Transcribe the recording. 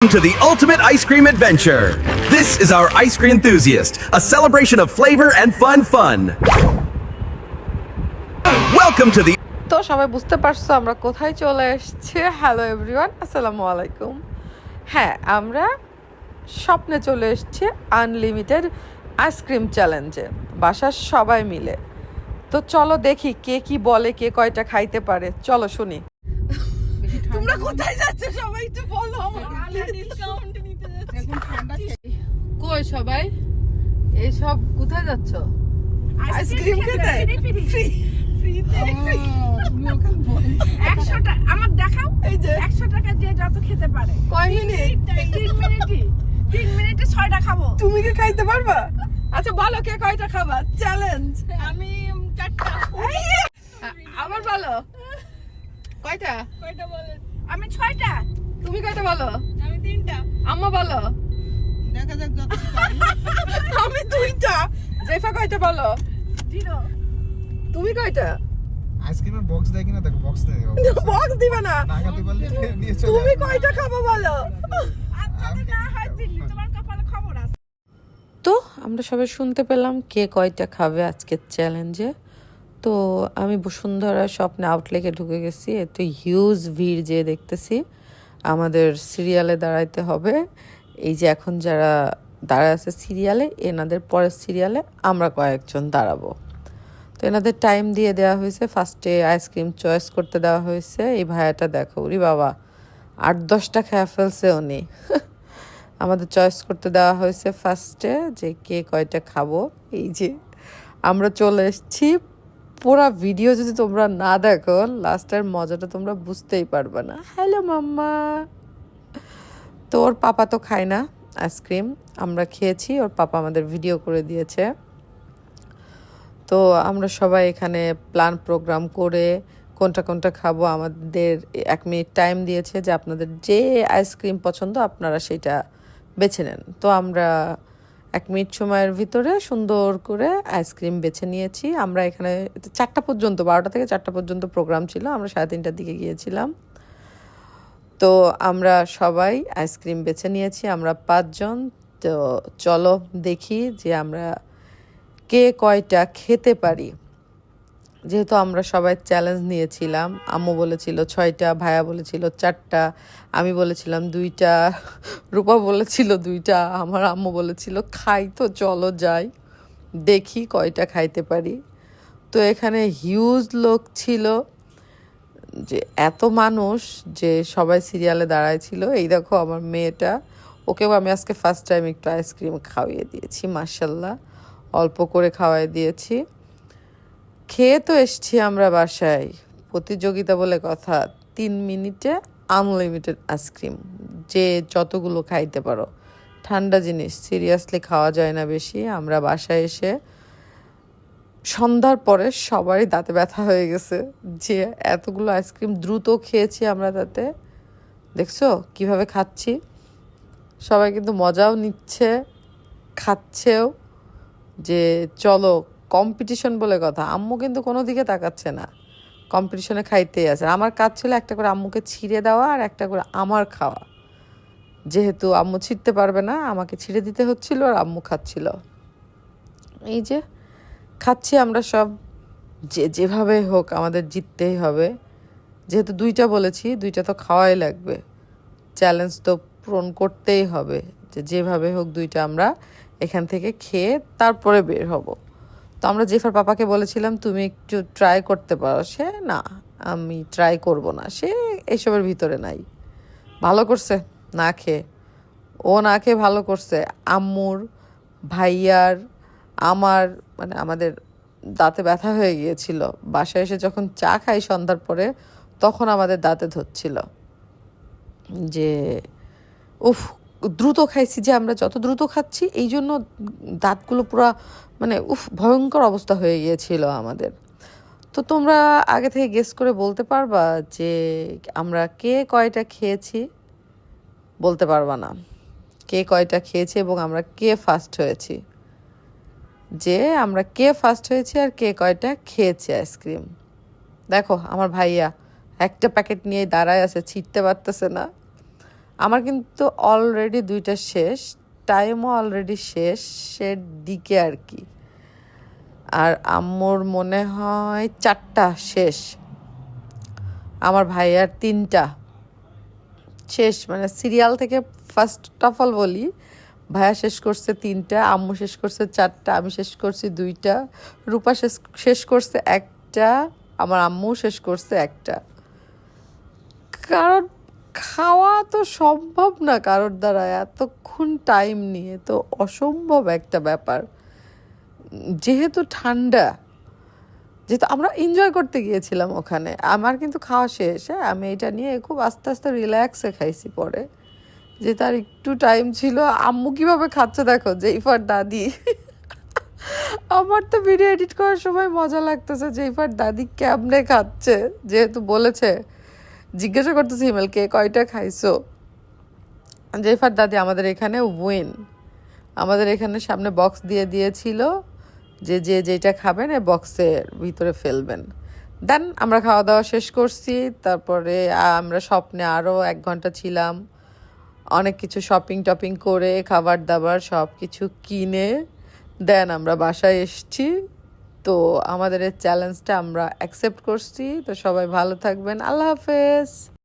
To the ultimate ice cream adventure. This is our ice cream enthusiast, a celebration of flavor and fun fun. Welcome to the তো সবাই বুঝতে পারছ আমরা কোথায় চলে এসেছি হ্যালো এভরিওয়ান আসসালামু আলাইকুম হ্যাঁ আমরা স্বপ্নে চলে এসেছি আনলিমিটেড আইসক্রিম চ্যালেঞ্জে বাসার সবাই মিলে তো চলো দেখি কে কি বলে কে কয়টা খাইতে পারে চলো শুনি তোমরা কোথায় যাচ্ছ সবাই একটু বলো কই সবাই? এই সব কোথায় যাচ্ছ? আইসক্রিম খেতে আমার দেখাও। এই যে। একশো টাকা যত খেতে পারে। কয় মিনিট? তিন মিনিটই। তিন মিনিটে ছয়টা খাব। তুমি কি খাইতে পারবা? আচ্ছা বলো কে কয়টা খাবা? চ্যালেঞ্জ আমি চারটা। আবার বলো। কয়টা? কয়টা বলেন? আমি ছয়টা। তুমি কয়টা বলো? আমি তিনটা। আম্মা বলো। দেখা যাক যত আমি দুইটা। জেফা কয়টা বলো? জিরো। তুমি কয়টা? আইসক্রিমের বক্স দেয় কিনা দেখো বক্স দেয় বক্স দিবে না। না খাতে পারলে নিয়ে চলে তুমি কয়টা খাব বলো? খবর আছে। তো আমরা সবাই শুনতে পেলাম কে কয়টা খাবে আজকের চ্যালেঞ্জে তো আমি বসুন্ধরা স্বপ্নে আউটলেকে ঢুকে গেছি। এত হিউজ ভিড় যে দেখতেছি, আমাদের সিরিয়ালে দাঁড়াইতে হবে। এই যে এখন যারা দাঁড়ায় আছে সিরিয়ালে এনাদের পরের সিরিয়ালে আমরা কয়েকজন দাঁড়াবো। তো এনাদের টাইম দিয়ে দেওয়া হয়েছে। ফার্স্টে আইসক্রিম চয়েস করতে দেওয়া হয়েছে। এই ভাইয়াটা দেখো, উরি বাবা, আট দশটা খেয়ে ফেলছে উনি। আমাদের চয়েস করতে দেওয়া হয়েছে ফার্স্টে যে কে কয়টা খাব। এই যে আমরা চলে এসেছি পুরা ভিডিও যদি তোমরা না দেখো, লাস্টের মজাটা তোমরা বুঝতেই পারবে না। Hello mamma. তো ওর পাপা তো খায় না আইসক্রিম। আমরা খেয়েছি, ওর পাপা আমাদের ভিডিও করে দিয়েছে। তো আমরা সবাই এখানে প্ল্যান প্রোগ্রাম করে কোনটা কোনটা খাব। আমাদের এক মিনিট টাইম দিয়েছে যে আপনাদের যে আইসক্রিম পছন্দ আপনারা সেটা বেছে নেন। তো আমরা এক মিনিট সময়ের ভিতরে সুন্দর করে আইসক্রিম বেছে নিয়েছি। আমরা এখানে চারটা পর্যন্ত, বারোটা থেকে চারটা পর্যন্ত প্রোগ্রাম ছিল। আমরা সাড়ে তিনটার দিকে গিয়েছিলাম। তো আমরা সবাই আইসক্রিম বেছে নিয়েছি। আমরা পাঁচজন। তো চলো দেখি যে আমরা কে কয়টা খেতে পারি। যেহেতু আমরা সবাই চ্যালেঞ্জ নিয়েছিলাম, আম্মু বলেছিল ছয়টা, ভাইয়া বলেছিল চারটা, আমি বলেছিলাম দুইটা, রূপা বলেছিল দুইটা, আমার আম্মু বলেছিল খাই তো, চলো যাই, দেখি কয়টা খাইতে পারি। তো এখানে হিউজ লোক ছিল, যে এত মানুষ যে সবাই সিরিয়ালে দাঁড়ায় ছিল এই দেখো আমার মেয়েটা, ওকেও আমি আজকে ফার্স্ট টাইম একটু আইসক্রিম খাওয়িয়ে দিয়েছি মার্শাল্লাহ অল্প করে খাওয়াই দিয়েছি। খেয়ে তো এসছি আমরা বাসায়। প্রতিযোগিতা বলে কথা, তিন মিনিটে আনলিমিটেড আইসক্রিম যে যতগুলো খাইতে পারো। ঠান্ডা জিনিস সিরিয়াসলি খাওয়া যায় না বেশি। আমরা বাসায় এসে সন্ধ্যার পরে সবারই দাঁতে ব্যথা হয়ে গেছে, যে এতগুলো আইসক্রিম দ্রুত খেয়েছি আমরা তাতে। দেখছ কীভাবে খাচ্ছি? সবাই কিন্তু মজাও নিচ্ছে, খাচ্ছেও, যে চলো কম্পিটিশন বলে কথা। আম্মু কিন্তু কোনো দিকে তাকাচ্ছে না। কম্পিটিশনে খাইতেই আছে। আমার কাজ ছিল একটা করে আম্মুকে ছিঁড়ে দেওয়া আর একটা করে আমার খাওয়া। যেহেতু আম্মু ছিঁড়তে পারবে না, আমাকে ছিঁড়ে দিতে হচ্ছিল আর আম্মু খাচ্ছিল। এই যে, খাচ্ছি আমরা সব। যে, যেভাবে হোক আমাদের জিততেই হবে। যেহেতু দুইটা বলেছি, দুইটা তো খাওয়াই লাগবে। চ্যালেঞ্জ তো পূরণ করতেই হবে। যে, যেভাবে হোক দুইটা আমরা এখান থেকে খেয়ে তারপরে বের হব। তো আমরা জেফার পাপাকে বলেছিলাম, তুমি একটু ট্রাই করতে পারো। সে, না, আমি ট্রাই করব না। সে এসবের ভিতরে নাই। ভালো করছে, না খেয়ে। ও না খেয়ে ভালো করছে। আম্মুর, ভাইয়ার, আমার মানে আমাদের দাঁতে ব্যথা হয়ে গিয়েছিল। বাসায় এসে যখন চা খাই সন্ধ্যার পরে, তখন আমাদের দাঁতে ধরছিল। যে, উফ দ্রুত খাইছি যে আমরা যত দ্রুত খাচ্ছি, এই জন্য দাঁতগুলো পুরো মানে উফ, ভয়ঙ্কর অবস্থা হয়ে গিয়েছিল আমাদের। তো তোমরা আগে থেকে গেস করে বলতে পারবা যে আমরা কে কয়টা খেয়েছি? বলতে পারবা না। কে কয়টা খেয়েছি এবং আমরা কে ফার্স্ট হয়েছি? যে আমরা কে ফার্স্ট হয়েছি আর কে কয়টা খেয়েছি আইসক্রিম। দেখো, আমার ভাইয়া একটা প্যাকেট নিয়ে দাঁড়ায় আছে, ছিটতে পারতেছে না। আমার কিন্তু অলরেডি দুইটা শেষ টাইমও অলরেডি শেষের দিকে আর কি। আর আম্মুর মনে হয় চারটা শেষ। আমার ভাইয়ার তিনটা। শেষ মানে সিরিয়াল থেকে ফার্স্ট অফ অল বলি, ভাইয়া শেষ করছে তিনটা, আম্মু শেষ করছে চারটা, আমি শেষ করছি দুইটা, রূপা শেষ শেষ করছে একটা, আমার আম্মু শেষ করছে একটা। কারণ খাওয়া তো সম্ভব না কারোর দ্বারা, এতক্ষণ টাইম নিয়ে, তো অসম্ভব একটা ব্যাপার। যেহেতু ঠান্ডা, যেহেতু আমরা এনজয় করতে গিয়েছিলাম ওখানে, আমার কিন্তু খাওয়া শেষ হ্যাঁ আমি এটা নিয়ে খুব আস্তে আস্তে রিল্যাক্সে খাইছি পরে, যে তার একটু টাইম ছিল, আম্মু কীভাবে খাচ্ছে দেখো, জেইফার দাদি। আমার তো ভিডিও এডিট করার সময় মজা লাগতেছে, জেইফার দাদি কেমনে খাচ্ছে, যেহেতু বলেছে জিজ্ঞাসা করতেছি হিমেল কে কয়টা খাইছো? জেফার দাদি, আমাদের এখানে উইন আমাদের এখানে সামনে বক্স দিয়ে দিয়েছিল যে যে যেটা খাবেন এই বক্সের ভিতরে ফেলবেন। দেন আমরা খাওয়া দাওয়া শেষ করছি। তারপরে আমরা স্বপ্নে আরও এক ঘণ্টা ছিলাম। অনেক কিছু শপিং টপিং করে, খাবার দাবার সব কিছু কিনে, দেন আমরা বাসায় এসছি। তো আমাদের এই চ্যালেঞ্জটা আমরা অ্যাকসেপ্ট করছি। তো সবাই ভালো থাকবেন। আল্লাহ হাফেজ।